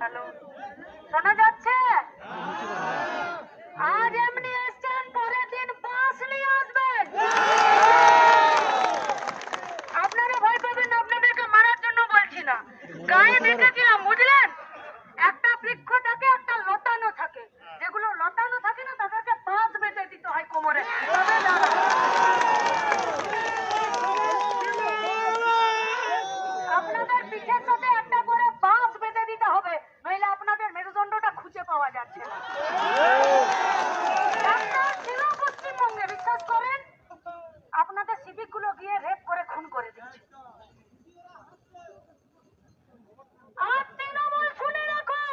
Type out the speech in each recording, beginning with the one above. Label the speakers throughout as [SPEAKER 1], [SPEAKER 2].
[SPEAKER 1] Hello. শোনা যাচ্ছে? আজ এমনি এসছেন, পরের দিন বাস নিয়ে আসবেন। আপনারা ভয় পাবেন না, আপনাদেরকে মারার জন্য বলছি না। গায়ে দেখেছিলাম বুঝলেন একটা বৃক্ষ থাকে একটা লতানো থাকে যেগুলো লতানো থাকে না তাদেরকে বাঁশ বেঁধে দিতে হয় কোমরে তবে দাঁড়ায়। আপনাদের পিঠের সাথে একটা করে বাঁশ বেঁধে দিতে হবে নইলে আপনাদের মেরুদণ্ডটা খুঁজে পাওয়া যাচ্ছে না একটা ছিল পশ্চিমবঙ্গে বিশ্বাস করেন আপনাদের সিভিকগুলো গিয়ে রেপ করে খুন করে দিচ্ছে আর তৃণমূল শুনে রাখো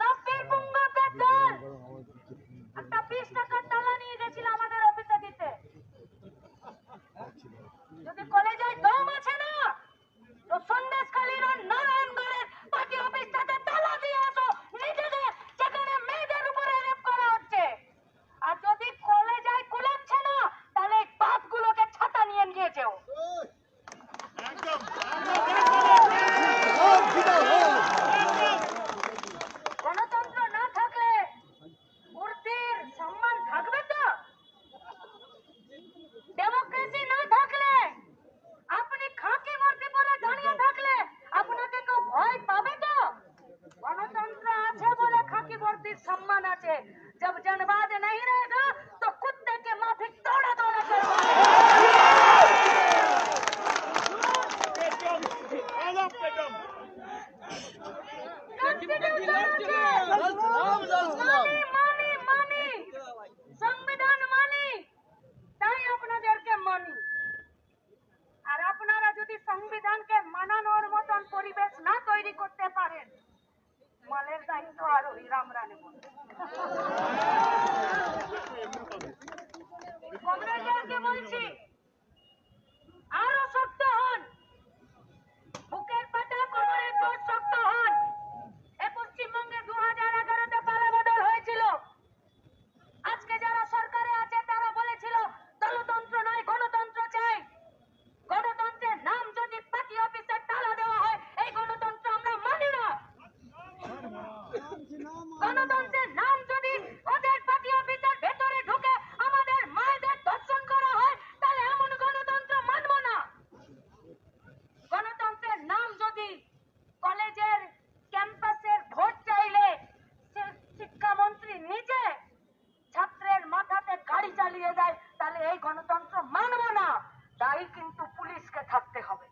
[SPEAKER 1] সবটির পুঙ্গকের দল একটা বিশ টাকার টাকা নিয়ে গেছিল আমাদের অফিসে দিতে যদি কলেজে দম আছে না তো সন্দেশখালীর আর নারায়ণগড়ের পার্টি অফিসটাতে তালা দিয়ে আসো নিজেদের যেখানে মেয়েদের উপরে রেপ করা হচ্ছে আর যদি কলেজে কুলাচ্ছে না তাহলে এই বাপগুলোকে ছাতা নিয়ে নিয়ে যেও গণতন্ত্র না থাকলে মূর্তির সম্মান থাকবে তো ডেমোক্রেসি না থাকলে আপনি খাকি মূর্তি পরে দাঁড়িয়ে থাকলে আপনাকে কেউ ভয় পাবে তো গণতন্ত্র আছে বলে খাকি মূর্তির সম্মান আছে जब जनवाद नहीं रहेगा সংবিধান মানি আর আপনারা যদি সংবিধানকে মানানোর মতন পরিবেশ না তৈরি করতে পারেন মালের দায়িত্ব আর ওই রামরা বলছি গণতন্ত্রের নাম যদি ওদের অফিসের ভেতরে ঢুকে আমাদের মায়েদের ধর্ষণ করা হয়, তাহলে এমন গণতন্ত্র মানব না। গণতন্ত্রের নাম যদি কলেজের ক্যাম্পাসের ভোট চাইলে শিক্ষামন্ত্রী নিজে ছাত্রের মাথাতে গাড়ি চালিয়ে দেয়, তাহলে এই গণতন্ত্র মানব না। তাই কিন্তু পুলিশকে থাকতে হবে।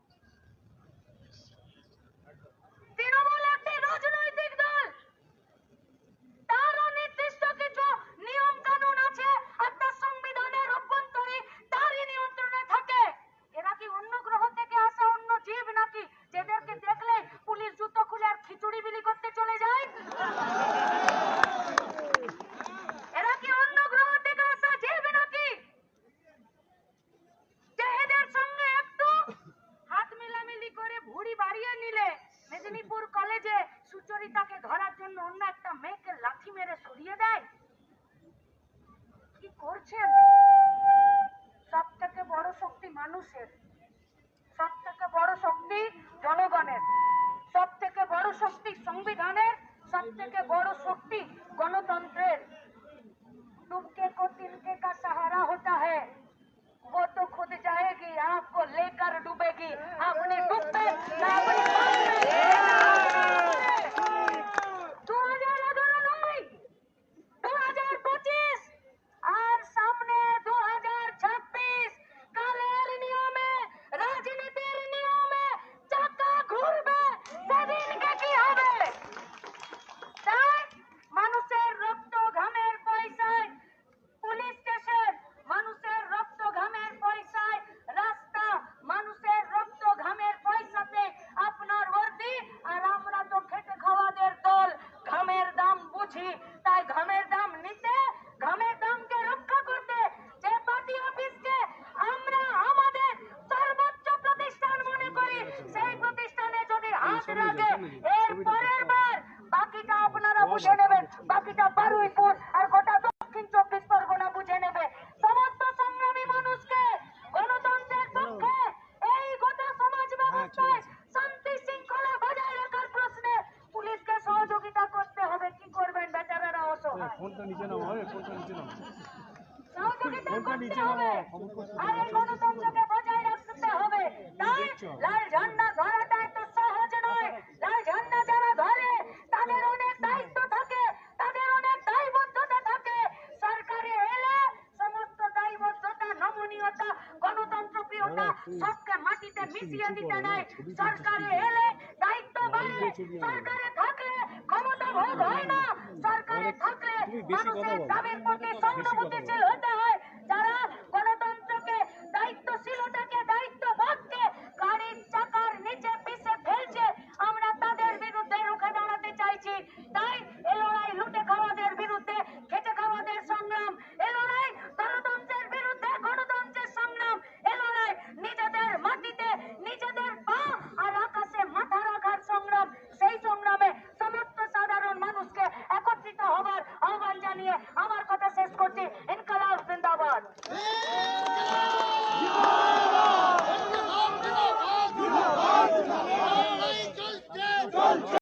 [SPEAKER 1] সবিতাকে ধরার জন্য অন্য একটা মেয়েকে লাথি মেরে সরিয়ে দেয়? কি করছেন? সব থেকে বড় শক্তি মানুষের। সব থেকে বড় শক্তি জনগণের। সব থেকে বড় শক্তি সংবিধানের। সব থেকে বড় শক্তি গণতন্ত্রের। তুমকে কো তিনকে কা সাহারা হতা
[SPEAKER 2] হ্যাঁ
[SPEAKER 1] সহযোগিতা করতে হবে।
[SPEAKER 2] কি
[SPEAKER 1] করবেন বেচারারা গণতন্ত্রকে বজায় রাখতে হবে। লাল ঝান্ডা ধরাটা সবকে মাটিতে মিশিয়ে দিতে নাই। সরকারে এলে দায়িত্ব বাড়ে। সরকারে থাকলে ক্ষমতা ভোগ হয় না। সরকারে থাকলে মানুষের দাবির প্রতি সহানুভূতিশীল হতে হয়। নিয়ে আমার কথা